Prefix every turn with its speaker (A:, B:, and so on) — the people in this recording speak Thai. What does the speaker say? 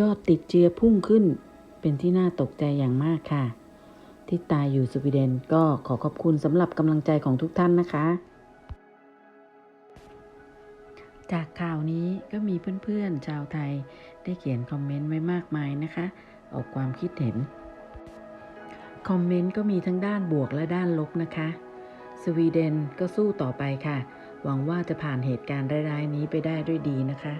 A: ยอดติดเชื้อพุ่งขึ้น เป็นที่น่าตกใจอย่างมากค่ะ ที่ตายอยู่สวีเดนก็ขอขอบคุณสำหรับกำลังใจของทุกท่านนะคะ จากข่าวนี้ก็มีเพื่อนๆ ชาวไทยได้เขียนคอมเมนต์ไว้มากมายนะคะ ออกความคิดเห็น คอมเมนต์ก็มีทั้งด้านบวกและด้านลบนะคะ สวีเดนก็สู้ต่อไปค่ะ หวังว่าจะผ่านเหตุการณ์ร้ายๆนี้ไปได้ด้วยดีนะคะ